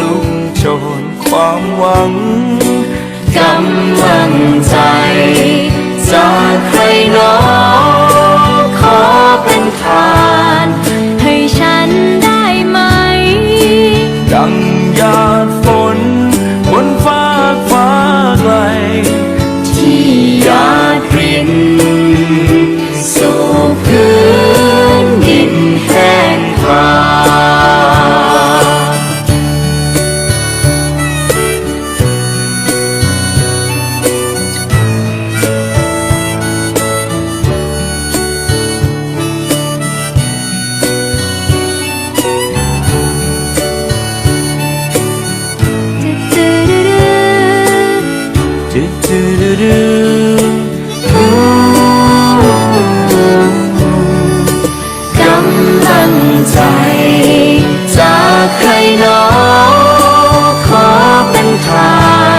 ลุกโชนความหวังกำลังใจจาก กำลังใจจากใครหนอขอเป็นทา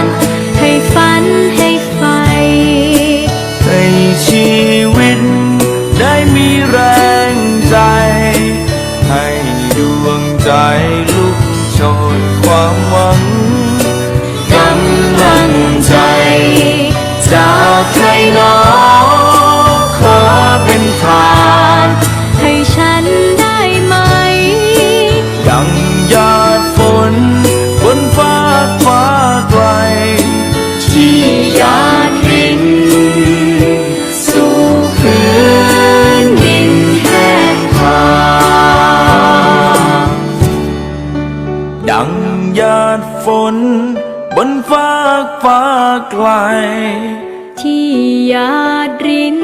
นให้ฝันให้ไฟให้ชีวิตได้มีแรงใจ ให้ดวงใจ น บนฟ้าฟ้าไกล ที่ยาดริน